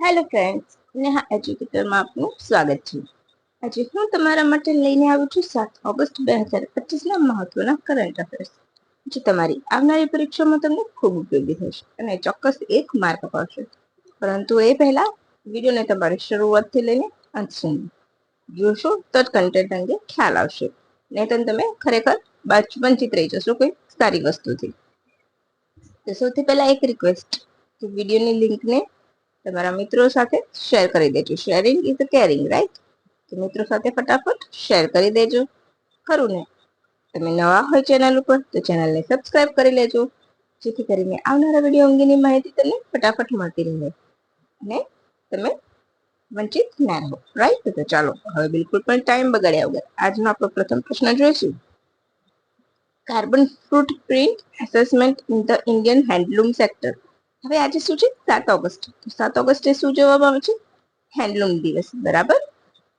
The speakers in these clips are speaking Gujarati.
હેલો ફ્રેન્ડ્સ નેહા એજ્યુકેટરમાં આપનું સ્વાગત છે. આજે હું તમારા માટે લઈને આવું છું સાત ઓગસ્ટ બે હજાર પચીસના મહત્વના કરંટ અફેર્સ જે તમારી આવનારી પરીક્ષામાં તમને ખૂબ ઉપયોગી થશે અને ચોક્કસ એક માર્ક અપાવશે. પરંતુ એ પહેલા વિડીયોને તમારી શરૂઆતથી લઈને અંત સુધી જોશો તો જ કન્ટેન્ટ અંગે ખ્યાલ આવશે. નહીં તમે ખરેખર વંચિત રહી જશો કોઈ સારી વસ્તુથી. તો સૌથી પહેલા એક રિક્વેસ્ટ કે વિડીયોની લિંકને તમારા મિત્રો સાથે શેર કરી દેજો. શેરિંગ ઇઝ કેરિંગ રાઈટ તો મિત્રો સાથે ફટાફટ શેર કરી દેજો. ખરું ને? તમે નવા હોય ચેનલ ઉપર તો ચેનલને સબસ્ક્રાઇબ કરી લેજો. જેથી કરીને આવનારા વીડિયો અંગેની માહિતી તમને ફટાફટ મળતી રહે અને તમે વંચિત ના રહો. રાઈટ તો ચાલો, હવે બિલકુલ પણ ટાઈમ બગાડ્યા વગર આજનો આપણો પ્રથમ પ્રશ્ન જોઈશું. Carbon footprint assessment in the Indian handloom sector હવે આજે શું છે? સાત ઓગસ્ટ. સાત ઓગસ્ટે શું જોવામાં આવે છે? હેન્ડલૂમ દિવસ, બરાબર?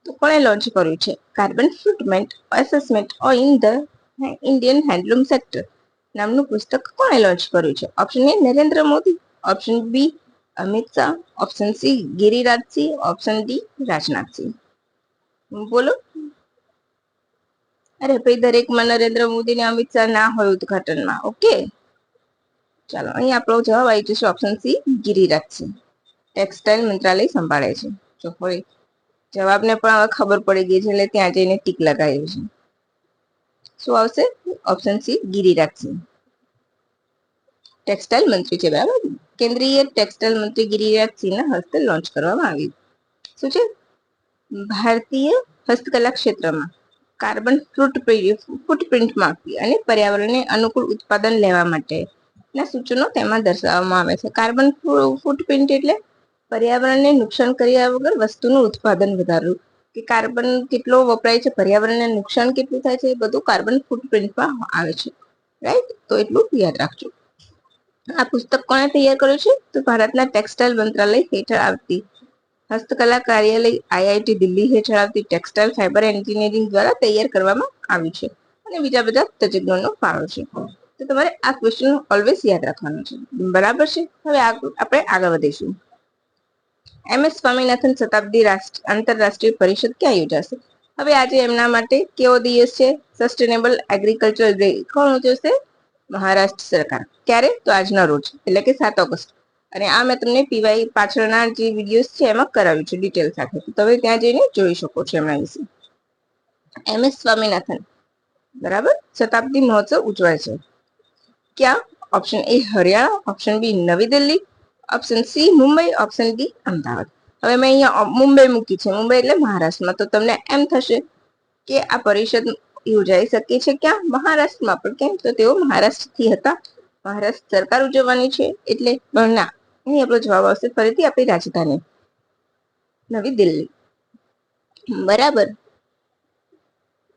તો કોણે લોન્ચ કર્યું છે? Carbon footprint assessment of in the Indian handloom sector નામનું પુસ્તક કોણે લોન્ચ કર્યું છે? Option A Narendra Modi. Option B Amit Shah. Option C Giriraj Singh option D Rajnath Singh બોલો? અરે ભાઈ, દરેકમાં નરેન્દ્ર મોદી ને અમિત શાહ ના હોય ઉદઘાટનમાં ઓકે ચાલો, અહીં આપણો જવાબ આવી જશે ઓપ્શન સી ગિરિરાજસિંહ. ટેક્સટાઇલ મંત્રાલય સંભાળે છે. જો હોય, જવાબને પણ હવે ખબર પડી ગઈ છે, એટલે ત્યાં જઈને ટીક લગાવ્યું છે. શું આવશે? Option C Giriraj Singh. ટેક્સટાઇલ મંત્રી છે, બરાબર? કેન્દ્રીય ટેક્સટાઇલ મંત્રી ગિરિરાજસિંહના હસ્તે લોન્ચ કરવામાં આવ્યું. શું છે? ભારતીય હસ્તકલા ક્ષેત્રમાં કાર્બન ફૂટ ફૂટપ્રિન્ટ માપી અને પર્યાવરણને અનુકૂળ ઉત્પાદન લેવા માટે ના સૂચનો તેમાં દર્શાવવામાં આવે છે. કાર્બન ફૂટપ્રિન્ટ એટલે પર્યાવરણને નુકસાન કર્યા વગર વસ્તુનું ઉત્પાદન વધારવું. કે કાર્બન કેટલો વપરાય છે, પર્યાવરણને નુકસાન કેટલું થાય છે, એ બધું કાર્બન ફૂટપ્રિન્ટમાં આવે છે. રાઈટ તો એટલું યાદ રાખજો. આ પુસ્તક કોણે તૈયાર કર્યું છે? તો ભારતના ટેક્સટાઇલ મંત્રાલય હેઠળ આવતી હસ્તકલા કાર્યાલય આઈઆઈટી દિલ્હી હેઠળ આવતી ટેક્સટાઇલ ફાઇબર એન્જિનિયરિંગ દ્વારા તૈયાર કરવામાં આવ્યું છે. અને બીજા બધા તજજ્ઞોનો ફાળો છે. તો તમારે આ ક્વેશ્ચન ઓલવેઝ યાદ રાખવાનું છે. બરાબર છે? હવે આપણે આગળ વધીશું. એમ. એસ. સ્વામિનાથન શતાબ્દી રાષ્ટ્ર, આંતરરાષ્ટ્રીય પરિષદ ક્યાં યોજાશે? હવે આજે એમના માટે કેવો દિવસ છે? સસ્ટેનેબલ એગ્રીકલ્ચર ડે કોણ ઉજવશે? મહારાષ્ટ્ર સરકાર. ક્યારે? તો આજના રોજ, એટલે કે સાત ઓગસ્ટ. અને આ મેં તમને પીવાય પાછળના જે વિડીયોઝ છે એમાં કરાવ્યું છે ડિટેલ સાથે. તમે ત્યાં જઈને જોઈ શકો છો એમના વિશે. એમ. એસ. સ્વામિનાથન. બરાબર? શતાબ્દી મહોત્સવ ઉજવાય છે. ક્યાં? Option A Haryana. Option B નવી Delhi. Option C Mumbai. Option D Ahmedabad. હવે મેં અહીંયા મુંબઈ મૂકી છે. મુંબઈ એટલે મહારાષ્ટ્રમાં. તો તમને એમ થશે કે આ પરિષદ યોજાઈ શકે છે ક્યાં? મહારાષ્ટ્રમાં. પણ કેમ? તો તેઓ મહારાષ્ટ્રથી હતા. મહારાષ્ટ્ર સરકાર ઉજવવાની છે. એટલે પણ ના અહીં આપણો જવાબ આવશે ફરીથી આપણી રાજધાની. નવી દિલ્હી. બરાબર.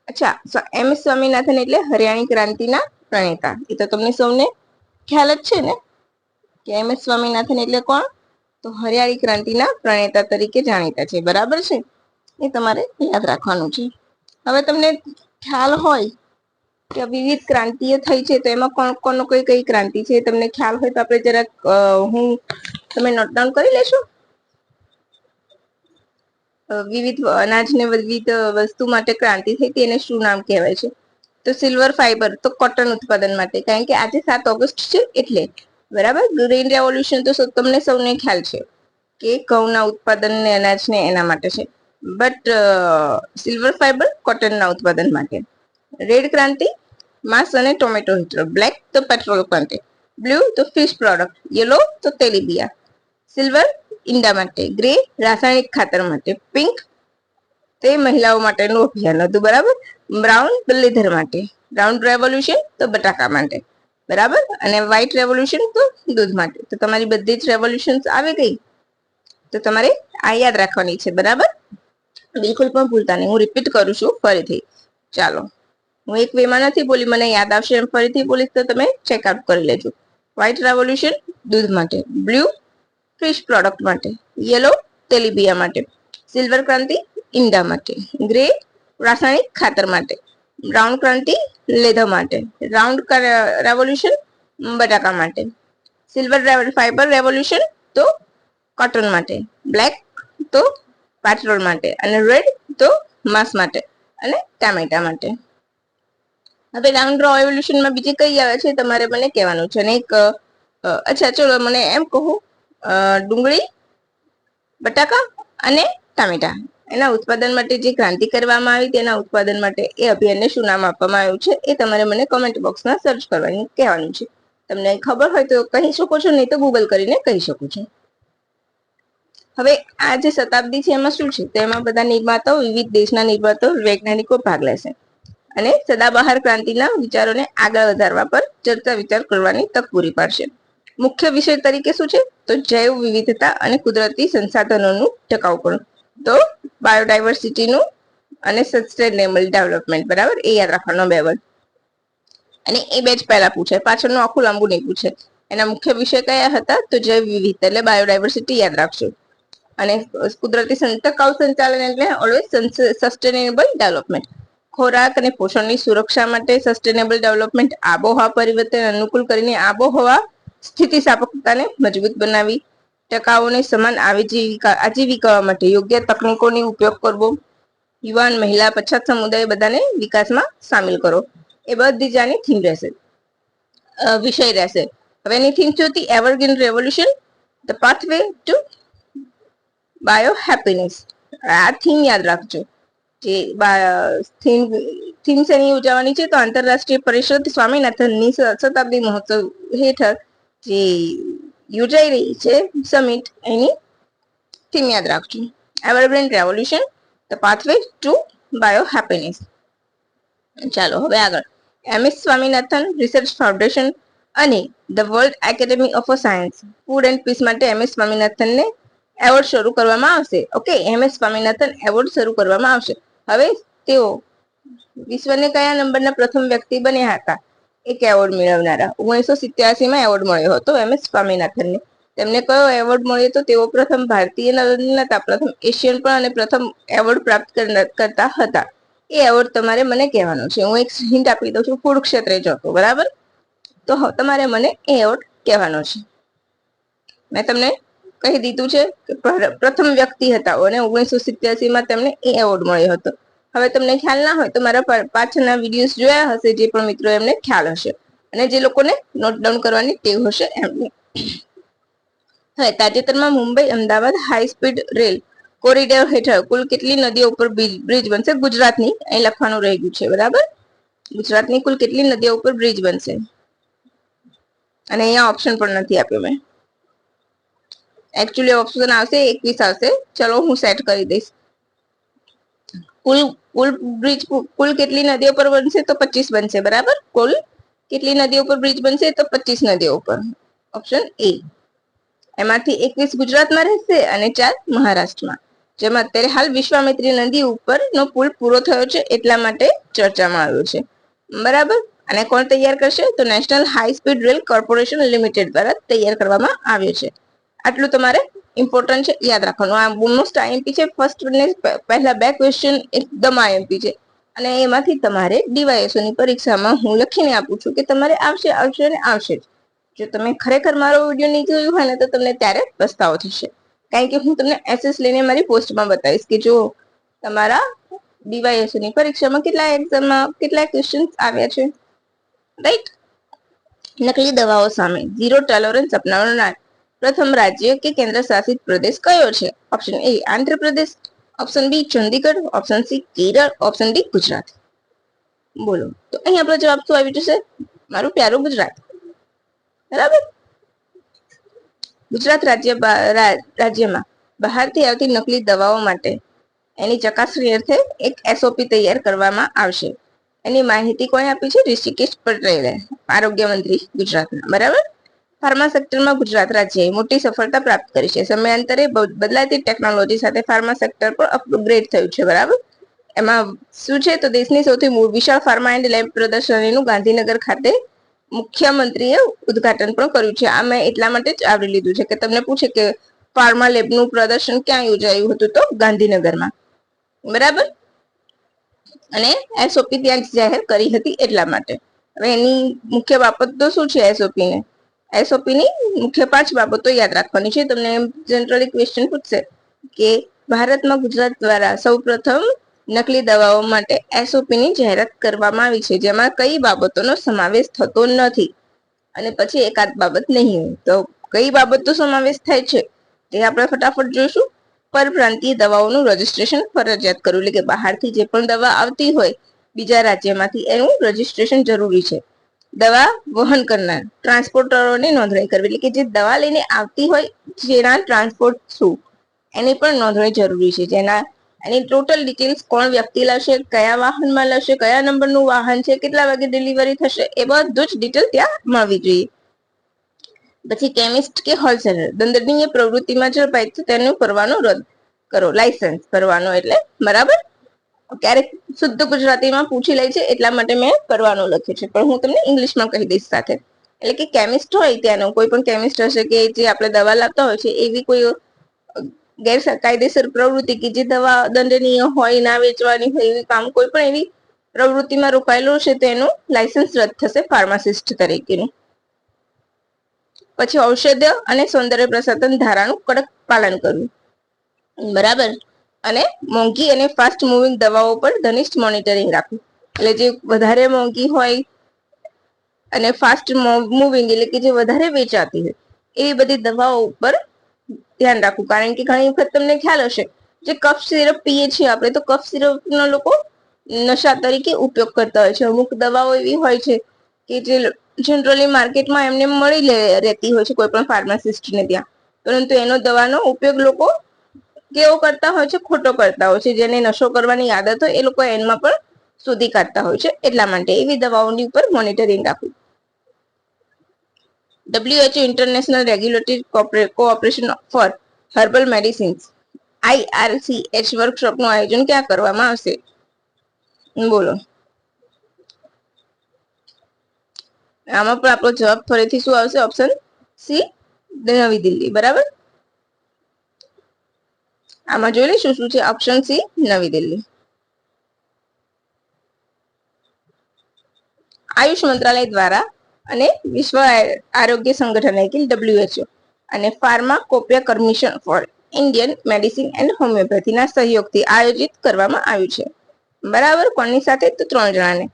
અચ્છા. એમ. એસ. સ્વામિનાથન એટલે હરિયાણી ક્રાંતિના પ્રણેતા. એ તો તમને સૌને ખ્યાલ જ છે ને? કે એમ એસ સ્વામિનાથન એટલે કોણ? તો હરિયાળી ક્રાંતિના પ્રણેતા તરીકે જાણીતા છે. બરાબર છે? એ તમારે યાદ રાખવાનું છે. હવે તમને ખ્યાલ હોય કે વિવિધ ક્રાંતિઓ થઈ છે, તો એમાં કોણ કોણ કઈ કઈ ક્રાંતિ છે? તમને ખ્યાલ હોય તો આપણે જરાક હું તમે નોટ ડાઉન કરી લેશો? વિવિધ અનાજને વિવિધ વસ્તુ માટે ક્રાંતિ થઈ હતી, એને શું નામ કહેવાય છે? તો સિલ્વર ફાઈબર તો કોટન ઉત્પાદન માટે. કારણ કે આજે સાત ઓગસ્ટ છે એટલે. બરાબર? ગ્રીન રેવોલ્યુશન તો તમને સૌને ખ્યાલ છે કે ઘઉંના ઉત્પાદન ને અનાજને એના માટે છે. બટ સિલ્વર ફાઈબર કોટનના ઉત્પાદન માટે. રેડ ક્રાંતિ, માંસ અને ટોમેટો હેઠળ બ્લેક તો પેટ્રોલ ક્રાંતિ. બ્લુ તો ફિશ પ્રોડક્ટ યલો તો તેલીબિયા. સિલ્વર ઈંડા માટે. ગ્રે રાસાયણિક ખાતર માટે. પિંક તે મહિલાઓ માટેનું અભિયાન હતું. બરાબર? બ્રાઉન બલ્લીધર માટે. બ્રાઉન રેવોલ્યુશન તો બટાકા માટે. બરાબર? અને વ્હાઇટ રેવોલ્યુશન તો દૂધ માટે. તો તમારી બધી જ રેવોલ્યુશન આવી ગઈ? તો તમારે આ યાદ રાખવાની છે, બરાબર? બિલકુલ પણ ભૂલતા નહીં. હું રિપીટ કરું છું ફરીથી. ચાલો. હું એક વેમાં નથી બોલી, મને યાદ આવશે એમ ફરીથી બોલીશ, તો તમે ચેકઆઉટ કરી લેજો. વ્હાઇટ રેવોલ્યુશન દૂધ માટે. બ્લુ ફિશ પ્રોડક્ટ માટે. યલો તેલીબિયા માટે. સિલ્વર ક્રાંતિ ઈંડા માટે. ગ્રે રાસાયણિક ખાતર માટે બ્રાઉન ક્રાંતિ લેધર માટે, રાઉન્ડ રેવોલ્યુશન બટાકા માટે સિલ્વર ફાઈબર રેવોલ્યુશન તો કોટન માટે બ્લેક તો પેટ્રોલ માટે અને રેડ તો માંસ માટે અને ટામેટા માટે. હવે રાઉન્ડ રો રેવોલ્યુશનમાં બીજી કઈ આવે છે? તમારે મને કહેવાનું છે અને એક અચ્છા, ચલો મને એમ કહો ડુંગળી, બટાકા અને ટામેટા. એના ઉત્પાદન માટે જે ક્રાંતિ કરવામાં આવી તેના ઉત્પાદન માટે એ અભિયાનને શું નામ આપવામાં આવ્યું છે એ તમારે મને કોમેન્ટ બોક્સમાં સર્ચ કરવાનું કહેવાનું છે. તમને ખબર હોય તો કહી શકો છો, નહીં તો ગૂગલ કરીને કહી શકો છો. હવે આ જે શતાબ્દી છે એમાં શું છે? તો એમાં બધા નિર્માતાઓ, વિવિધ દેશના નિર્માતાઓ, વૈજ્ઞાનિકો ભાગ લેશે. અને સદાબહાર ક્રાંતિના વિચારોને આગળ વધારવા પર ચર્ચા વિચાર કરવાની તક પૂરી પાડશે. મુખ્ય વિષય તરીકે શું છે? તો જૈવ વિવિધતા અને કુદરતી સંસાધનોનું ટકાઉપણું. તો બાયોડાયવર્સિટીનું અને સસ્ટેનેબલ ડેવલપમેન્ટ બરાબર? એ યાદ રાખવાનો બે વર્ડ અને એ બે જ પહેલા પૂછે. પાછળનું આખું લાંબુ નહીં પૂછે. એના મુખ્ય વિષય કયા હતા? તો જૈવ વિવિધતા એટલે બાયોડાયવર્સિટી યાદ રાખશું અને કુદરતી સં- ટકાઉ સંચાલન એટલે ઓલવેઝ સસ્ટેનેબલ ડેવલપમેન્ટ ખોરાક અને પોષણની સુરક્ષા માટે સસ્ટેનેબલ ડેવલપમેન્ટ આબોહવા પરિવર્તન અનુકૂળ કરીને આબોહવા સ્થિતિસ્થાપકતાને મજબૂત બનાવી. ટકાઉને સમાન આજીવિકા આજીવિકા માટે યોગ્ય તકનીકોનો ઉપયોગ કરવો. યુવાન, મહિલા, પછાત સમુદાય બધાને વિકાસમાં સામેલ કરો. એ બધી જ આની થીમ રહેશે વિષય રહેશે. હવે એની થીમ છે evergreen revolution the pathway to bio happiness આ થીમ યાદ રાખજો. જે થીમ થીમ શેની ઉજવવાની છે તો આંતરરાષ્ટ્રીય પરિષદ સ્વામિનાથનની શતાબ્દી મહોત્સવ હેઠળ જે યોજાઈ રહી છે સમિટ એની થીમ યાદ રાખજો. Evergreen revolution the pathway to bio happiness ચાલો, હવે આગળ. M S Swaminathan research foundation અને the world academy of science food and peace માટે એમ એસ સ્વામિનાથનને એવોર્ડ શરૂ કરવામાં આવશે. Okay M S Swaminathan award શરૂ કરવામાં આવશે. હવે તેઓ વિશ્વને કયા નંબરના પ્રથમ વ્યક્તિ બન્યા હતા? એક એવોર્ડ મેળવનારા. ઓગણીસો સિત્યાસી માં એવોર્ડ મળ્યો હતો, એમ. એસ. સ્વામિનાથનને. તેમને કયો એવોર્ડ મળ્યો તો તેઓ પ્રથમ ભારતીય નતા પ્રથમ એશિયન પણ અને પ્રથમ એવોર્ડ પ્રાપ્ત કરતા હતા. એ એવોર્ડ તમારે મને કહેવાનો છે. હું એક હિન્ટ આપી દઉં છું. ફૂડ ક્ષેત્રે જતો, બરાબર? તો તમારે મને એ એવોર્ડ કહેવાનો છે. મેં તમને કહી દીધું છે કે પ્રથમ વ્યક્તિ હતા અને ઓગણીસો સિત્યાસી માં તેમને એ એવોર્ડ મળ્યો હતો. હવે તમને ખ્યાલ ના હોય તો મારા પાછળના વિડીયોઝ જોયા હશે જે પણ મિત્રો એમને ખ્યાલ હશે. અને જે લોકોને નોટ ડાઉન કરવાની ટેવ હશે એમને. હવે તાજેતરમાં Mumbai Ahmedabad high speed rail corridor હેઠળ કુલ કેટલી નદીઓ ઉપર બ્રિજ બનશે? ગુજરાતની. અહીં લખવાનું રહી ગયું છે, બરાબર? ગુજરાતની કુલ કેટલી નદીઓ ઉપર બ્રિજ બનશે? અને અહીંયા ઓપ્શન પણ નથી આપ્યો મેં. એકચ્યુઅલી ઓપ્શન આવશે, એકવીસ આવશે. ચલો હું સેટ કરી દઈશ. કુલ કુલ બ્રિજ કુલ કેટલી નદીઓ પર બનશે તો પચીસ બનશે, બરાબર? કુલ કેટલી નદીઓ પર બ્રિજ બનશે તો પચીસ નદીઓ ઉપર ઓપ્શન એ એમાંથી એકવીસ ગુજરાતમાં રહેશે અને ચાર મહારાષ્ટ્રમાં. જેમાં અત્યારે હાલ વિશ્વામિત્રી નદી ઉપરનો પુલ પૂરો થયો છે એટલા માટે ચર્ચામાં આવ્યો છે. બરાબર? અને કોણ તૈયાર કરશે? તો national high speed rail corporation limited દ્વારા તૈયાર કરવામાં આવ્યો છે. આટલું તમારે ઇમ્પોર્ટન્ટ છે, યાદ રાખવાનું. આ મોસ્ટ આઈએમપી છે ફર્સ્ટ ને પહેલા બે ક્વેશ્ચન એકદમ આઈએમપી છે. અને એમાંથી તમારે DYSO ની પરીક્ષામાં હું લખીને આપું છું કે તમારે આવશે આવશે અને આવશે જ. તમે ખરેખર મારો વીડિયો નહીં જોયું હોય ને તો તમને ત્યારે પસ્તાવો થશે. કારણ કે હું તમને એસએસ લઈને મારી પોસ્ટમાં બતાવીશ કે જો તમારા ડીવાયએસઓ ની પરીક્ષામાં કેટલા એક્ઝામમાં કેટલા ક્વેશ્ચન્સ આવ્યા છે. રાઈટ નકલી દવાઓ સામે. ઝીરો ટોલરન્સ અપનાવનાર. પ્રથમ રાજ્ય કે કેન્દ્ર શાસિત પ્રદેશ કયો છે? Option A Andhra Pradesh. Option B Chandigarh. Option C Kerala. Option D Gujarat. બોલો. તો અહીં આપણો જવાબ શું આવી જશે? મારું પ્યારું ગુજરાત. બરાબર? ગુજરાત રાજ્ય રાજ્યમાં બહારથી આવતી નકલી દવાઓ માટે એની ચકાસણી અર્થે એક એસઓપી તૈયાર કરવામાં આવશે. એની માહિતી કોણે આપી છે? ઋષિકેશ પટેલે. આરોગ્ય મંત્રી ગુજરાતના. બરાબર? ફાર્મા સેક્ટરમાં ગુજરાત રાજ્યએ મોટી સફળતા પ્રાપ્ત કરી છે. સમયાંતરે બદલાતી ટેકનોલોજી સાથે ફાર્મા સેક્ટર પણ અપગ્રેડ થયું છે, બરાબર? એમાં શું છે? તો દેશની સૌથી વિશાળ ફાર્મા એન્ડ લેબ પ્રદર્શનીનું ગાંધીનગર ખાતે મુખ્યમંત્રીએ ઉદ્ઘાટન પણ કર્યું છે. આ મેં એટલા માટે જ આવરી લીધું છે કે તમને પૂછે કે ફાર્મા લેબનું પ્રદર્શન ક્યાં યોજાયું હતું તો ગાંધીનગરમાં. બરાબર? અને એસઓપી ત્યાં જાહેર કરી હતી એટલા માટે. હવે એની મુખ્ય બાબત તો શું છે એસઓપી ને એસઓપી ની મુખ્ય પાંચ બાબતો યાદ રાખવાની છે. તમને જનરલી ક્વેશ્ચન પૂછશે કે ભારતમાં ગુજરાત દ્વારા સૌપ્રથમ નકલી દવાઓ માટે એસઓપી ની જાહેરાત કરવામાં આવી છે. જેમાં કઈ બાબતોનો સમાવેશ થતો નથી અને પછી એકાદ બાબત નહીં હોય. તો કઈ બાબતો સમાવેશ થાય છે? તે આપણે ફટાફટ જોઈશું. પરપ્રાંતીય દવાઓનું રજીસ્ટ્રેશન ફરજિયાત કરવું. એટલે કે બહારથી જે પણ દવા આવતી હોય બીજા રાજ્યમાંથી એનું રજીસ્ટ્રેશન જરૂરી છે. દવા વહન કરનાર. ટ્રાન્સપોર્ટરોની નોંધણી કરવી. એટલે કે જે દવા લઈને આવતી હોય, જેના ટ્રાન્સપોર્ટ થ્રુ, એની પણ નોંધણી જરૂરી છે. જેના, એની ટોટલ ડિટેલ્સ કોણ વ્યક્તિ લેશે કયા વાહનમાં લેશે કયા નંબરનું વાહન છે, કેટલા વાગે ડિલિવરી થશે, એ બધું જ ડિટેલ ત્યાં મળવી જોઈએ. પછી કેમિસ્ટ કે હોલસેલર. દંડનીય પ્રવૃત્તિમાં ઝડપાય તો તેનું કરવાનું રદ કરો. લાયસન્સ કરવાનો એટલે, બરાબર? ક્યારેક શુદ્ધ ગુજરાતીમાં પૂછી લે છે, એટલા માટે મેં કરવાનું લખ્યું છે. પણ હું તમને ઇંગ્લિશમાં કહી દઈશ સાથે. એટલે કે કેમિસ્ટ હોય ત્યાંનો, કોઈ પણ કેમિસ્ટ હશે કે જે આપણે દવા લાવતા હોય છે, એવી કોઈ ગેરકાયદેસર પ્રવૃત્તિ કે જે દવા દંડનીય હોય, ના વેચવાની હોય, એવી કામ કોઈ પણ એવી પ્રવૃત્તિમાં રોકાયેલું છે તો એનું લાયસન્સ રદ થશે ફાર્માસિસ્ટ તરીકેનું. પછી ઔષધ અને સૌંદર્ય પ્રસાધન ધારાનું કડક પાલન કરવું. બરાબર? અને મોંઘી અને ફાસ્ટ મૂવિંગ દવાઓ પર ઘનિષ્ઠ મોનિટરિંગ રાખવું. એટલે જે વધારે મોંઘી હોય અને ફાસ્ટ મૂવિંગ એટલે કે જે વધારે વેચાતી હોય એવી બધી દવાઓ ઉપર ધ્યાન રાખવું. કારણ કે ઘણી વખત તમને ખ્યાલ હશે જે કફ સિરપ પીએ છીએ આપણે, તો કફ સિરપનો લોકો નશા તરીકે ઉપયોગ કરતા હોય છે. અમુક દવાઓ એવી હોય છે કે જે જનરલી માર્કેટમાં એમને મળી રહેતી હોય છે કોઈ પણ ફાર્માસિસ્ટને ત્યાં. પરંતુ એનો દવાનો ઉપયોગ લોકો કેવો કરતા હોય છે, ખોટો કરતા હોય છે. જેને નશો કરવાની આદત હોય, એ લોકો એનમાં પણ શોધી કાઢતા હોય છે. એટલા માટે એવી દવાઓની ઉપર મોનિટરિંગ રાખવું WHO international regulatory cooperation for herbal medicines IRCH વર્કશોપનું આયોજન ક્યાં કરવામાં આવશે? બોલો. આમાં પણ આપણો જવાબ ફરીથી શું આવશે? ઓપ્શન સી નવી દિલ્હી. બરાબર? આમાં જોઈ લઈશું શું છે ઓપ્શન સી નવી દિલ્હી. આયુષ મંત્રાલય દ્વારા અને વિશ્વ આરોગ્ય સંગઠન એટલે ડબ્લ્યુએચઓ અને pharmacopoeia commission for Indian medicine and હોમિયોપેથીના સહયોગથી આયોજિત કરવામાં આવ્યું છે. બરાબર કોની સાથે? તો ત્રણ જણાને.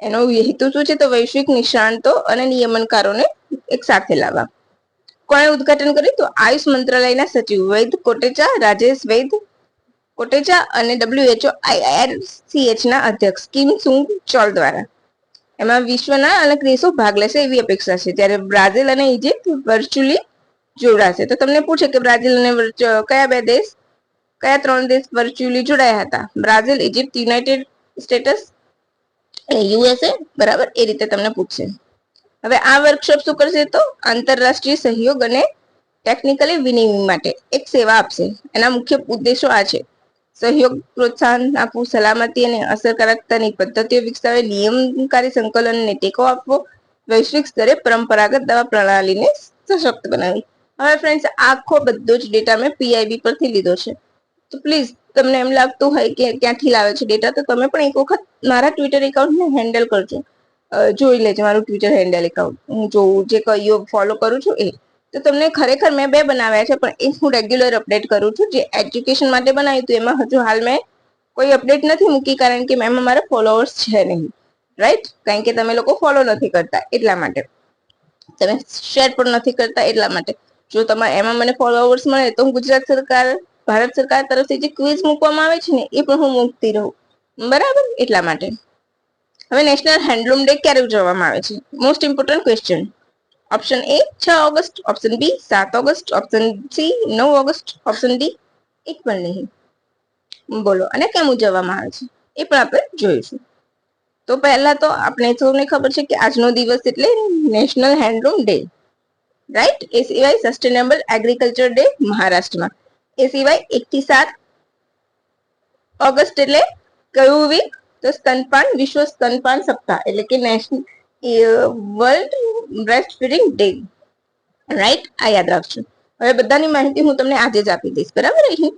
એનો હેતુ શું છે? તો વૈશ્વિક નિષ્ણાંતો અને નિયમનકારોને એક સાથે લાવવા. કોણે ઉદઘાટન કર્યું તો આયુષ મંત્રાલયના સચિવ વૈદ કોટેચા, રાજેશ વૈદ કોટેચા અને ડબ્લ્યુએચઓ આઈઆરસીએચ ના અધ્યક્ષ કિમ સુંગ ચોલ દ્વારા. એમાં વિશ્વના અનેક દેશો ભાગ લેશે એવી અપેક્ષા છે. ત્યારે બ્રાઝિલ અને ઇજિપ્ત વર્ચ્યુઅલી જોડાશે. તો તમને પૂછે કે બ્રાઝિલ અને કયા બે દેશ, કયા ત્રણ દેશ વર્ચ્યુઅલી જોડાયા હતા? Brazil Egypt United States USA, બરાબર? એ રીતે તમને પૂછશે હવે આ વર્કશોપ શું કરશે તો? આંતરરાષ્ટ્રીય સહયોગ અને ટેકનિકલી વિનિમય માટે એક સેવા આપશે. એના મુખ્ય ઉદ્દેશો આ છે. સહયોગ પ્રોત્સાહન આપવું, સલામતી અને અસરકારકતાની પદ્ધતિઓ વિકસાવે નિયમનકારી સંકલનને ટેકો આપવો, વૈશ્વિક સ્તરે પરંપરાગત દવા પ્રણાલીને સશક્ત બનાવી હવે ફ્રેન્ડ્સ આખો બધો જ ડેટા મેં પીઆઈબી પરથી લીધો છે. તો પ્લીઝ તમને એમ લાગતું હોય કે ક્યાંથી લાવે છે ડેટા તો તમે પણ એક વખત મારા ટ્વિટર એકાઉન્ટને હેન્ડલ કરજો. જોઈ લેજો મારું ટ્વિટર હેન્ડલ એકાઉન્ટ હું જોઉં, જે કયો ફોલો કરું છું એ. તો તમને ખરેખર મેં બે બનાવ્યા છે, પણ એ હું રેગ્યુલર અપડેટ કરું છું. જે એજ્યુકેશન માટે બનાવ્યું હતું, એમાં હજુ હાલ મેં કોઈ અપડેટ નથી મૂકી, કારણ કે મેમ મારા ફોલોઅર્સ છે નહીં. રાઈટ કારણ કે તમે લોકો ફોલો નથી કરતા, એટલા માટે. તમે શેર પણ નથી કરતા, એટલા માટે. જો તમારે એમાં મને ફોલોઅર્સ મળે, તો હું ગુજરાત સરકાર, ભારત સરકાર તરફથી જે ક્વિઝ મૂકવામાં આવે છે ને, એ પણ હું મૂકતી રહું. બરાબર? એટલા માટે. હવે નેશનલ હેન્ડલૂમ ડે ક્યારે ઉજવવામાં આવે છે? Most important question option A છ ઓગસ્ટ. ઓપ્શન બી સાત ઓગસ્ટ. ઓપ્શન સી નવ ઓગસ્ટ. ઓપ્શન ડી એક પણ નહીં. બોલો, અને કેમ ઉજવવામાં આવે છે? એ પણ આપણે જોઈશું. તો પહેલા તો આપણે સૌને ખબર છે કે આજનો દિવસ એટલે નેશનલ હેન્ડલૂમ ડે રાઈટ એ સિવાય સસ્ટેનેબલ એગ્રીકલ્ચર ડે મહારાષ્ટ્રમાં. એ સિવાય એક થી સાત ઓગસ્ટ એટલે કયું વીક? તો સ્તનપાન, વિશ્વ સ્તનપાન સપ્તાહ, એટલે કે national world breast feeding day right આ યાદ રાખજો. હવે બધાની માહિતી હું તમને આજે જ આપી દઈશ. બરાબર અહીં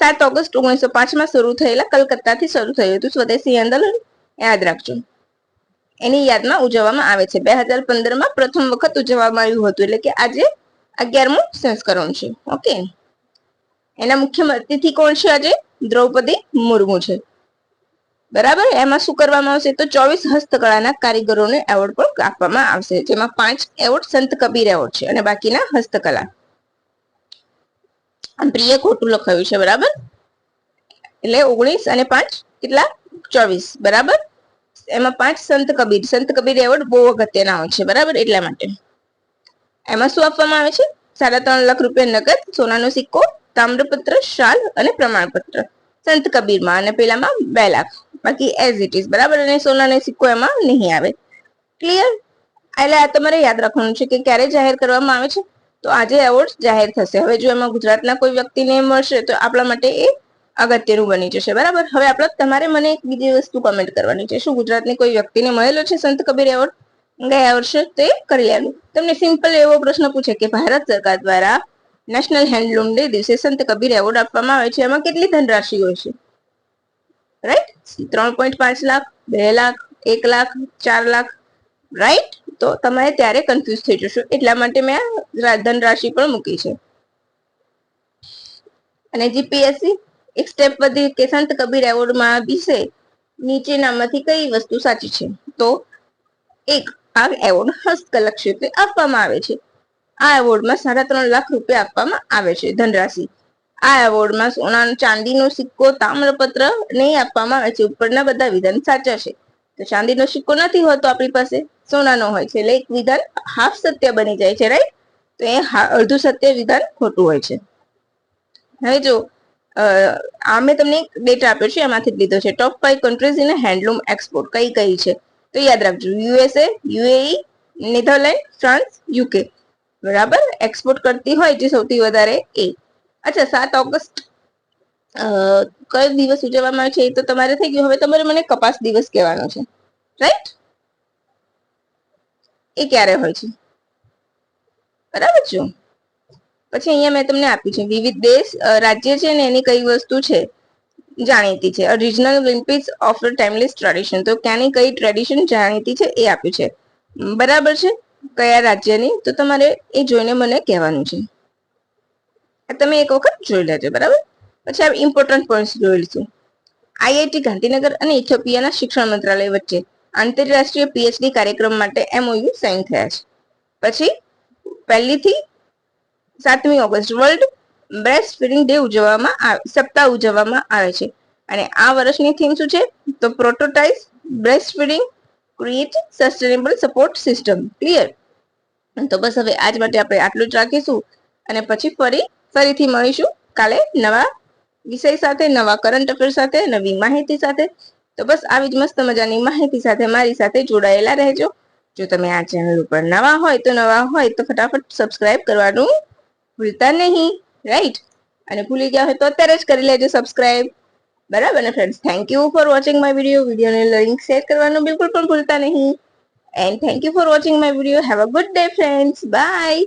સાત ઓગસ્ટ ઓગણીસો પાંચમાં શરૂ થયેલા, કલકત્તાથી શરૂ થયું હતું સ્વદેશી આંદોલન. યાદ રાખજો. એની યાદમાં ઉજવવામાં આવે છે. બે હજાર પંદરમાં પ્રથમ વખત ઉજવવામાં આવ્યું હતું. એટલે કે આજે અગિયારમું સંસ્કરણ છે. ઓકે? એના મુખ્ય અતિથિ કોણ છે આજે? દ્રૌપદી મુર્મુ છે. બરાબર? એમાં શું કરવામાં આવશે? તો ચોવીસ હસ્તકળાના કારીગરોને એવોર્ડ પણ આપવામાં આવશે, જેમાં પાંચ એવોર્ડ સંત કબીર એવોર્ડ છે અને બાકીના હસ્તકલા. પ્રિય ખોટું લખાયું છે, બરાબર? એટલે ઓગણીસ અને પાંચ કેટલા? ચોવીસ, બરાબર? એમાં પાંચ સંત કબીર સંત કબીર એવોર્ડ બહુ અગત્યના હોય છે, બરાબર? એટલા માટે. એમાં શું આપવામાં આવે છે? સાડા ત્રણ લાખ રૂપિયા નગદ, સોનાનો સિક્કો, તામ્રપત્ર, શાલ અને પ્રમાણપત્ર. સંત કબીરમાં અને પેલામાં બે લાખ બાકી એઝ ઇટ ઇઝ બરાબર? અને સોનાને સિક્કો એમાં નહીં આવે. ક્લિયર એટલે આ તમારે યાદ રાખવાનું છે કે ક્યારે જાહેર કરવામાં આવે છે? તો આજે એવોર્ડ જાહેર થશે. હવે જો એમાં ગુજરાતના કોઈ વ્યક્તિને મળશે, તો આપણા માટે એ અગત્યનું બની જશે. બરાબર? હવે આપણે તમારે મને એક બીજી વસ્તુ કમેન્ટ કરવાની છે. શું ગુજરાતની કોઈ વ્યક્તિને મળેલો છે સંત કબીર એવોર્ડ? ગયા વર્ષે તે કરી લેવાનું તમને સિમ્પલ એવો પ્રશ્ન પૂછે કે ભારત સરકાર દ્વારા નેશનલ હેન્ડલૂમ ડે દિવસે સંત કબીર એવોર્ડ આપવામાં આવે છે. એમાં કેટલી ધનરાશિ હોય છે? રાઈટ ત્રણ પોઈન્ટ પાંચ લાખ, બે લાખ, એક લાખ, ચાર લાખ. રાઈટ તો તમારે ત્યારે કન્ફ્યુઝ થઈ જશો. એટલા માટે મેં ધનરાશિ પણ મૂકી છે. અને જીપીએસસી એક સ્ટેપ વધી કે સંત કબીર એવોર્ડમાં વિશે નીચેનામાંથી કઈ વસ્તુ સાચી છે? તો એક, આ એવોર્ડ હસ્તકલા ક્ષેત્રે આપવામાં આવે છે. આ એવોર્ડમાં સાડા ત્રણ લાખ રૂપિયા આપવામાં આવે છે, ધનરાશિ. આ એવોર્ડમાં સોના ચાંદીનો સિક્કો, તામ્રપત્ર નહીં આપવામાં આવે છે, ઉપરના બધા વિધાન સાચા છે. તો ચાંદીનો સિક્કો નથી હોતો આપણી પાસે, સોનાનો હોય છે. એટલે એક વિધાન હાફ સત્ય બની જાય છે રાઈટ તો એ અડધું સત્ય વિધાન ખોટું હોય છે. હવે જો આ મેં તમને એક ડેટા આપ્યો છે, એમાંથી લીધો છે. Top five countries in handloom export કઈ કઈ છે? તો યાદ રાખજો USA UAE Netherland France UK બરાબર? એક્સપોર્ટ કરતી હોય જે સૌથી વધારે એ. અચ્છા, સાત ઓગસ્ટ કયો દિવસ ઉજવવામાં આવે છે એ તો તમારે થઈ ગયું. હવે તમારે મને કપાસ દિવસ કહેવાનો છે. રાઈટ એ ક્યારે હોય છે? બરાબર છો? પછી અહીંયા મેં તમને આપ્યું છે. વિવિધ દેશ રાજ્ય છે ને એની કઈ વસ્તુ છે? જાણીતી છે. Regional Olympics of timeless tradition તો ક્યાંની કઈ ટ્રેડિશન જાણીતી છે એ આપ્યું છે. બરાબર છે? કયા રાજ્યની, તો તમારે એ જોઈને મને કહેવાનું છે. તમે એક વખત જોઈ લેજો, બરાબર? પછી આ ઇમ્પોર્ટન્ટ પોઈન્ટ્સ જોઈ લઈશું. આઈઆઈટી ગાંધીનગર અને ઇથોપિયાના શિક્ષણ મંત્રાલય વચ્ચે આંતરરાષ્ટ્રીય પીએચડી કાર્યક્રમ માટે એમઓયુ સાઇન થયા છે. પછી, પહેલીથી સાતમી August world breast feeding day ઉજવવામાં આવે સપ્તાહ ઉજવવામાં આવે છે. અને આ વર્ષની થીમ શું છે? તો prioritise breast feeding create sustainable support system clear તો બસ હવે આજ માટે આપણે આટલું જ રાખીશું અને પછી ફરી, ફરીથી મળીશું કાલે નવા વિષય સાથે, નવા કરંટ અફેર સાથે, નવી માહિતી સાથે. તો બસ આવી જ મસ્ત મજાની માહિતી સાથે મારી સાથે જોડાયેલા રહેજો. જો તમે આ ચેનલ ઉપર નવા હોય તો નવા હોય તો ફટાફટ સબસ્ક્રાઇબ કરવાનું ભૂલતા નહીં રાઈટ અને ભૂલી ગયા હોય તો અત્યારે જ કરી લેજો સબસ્ક્રાઇબ બરાબર ને friends thank you for watching my video વિડીયોને લિંક શેર કરવાનું બિલકુલ પણ ભૂલતા નહીં. And thank you for watching my video have a good day friends bye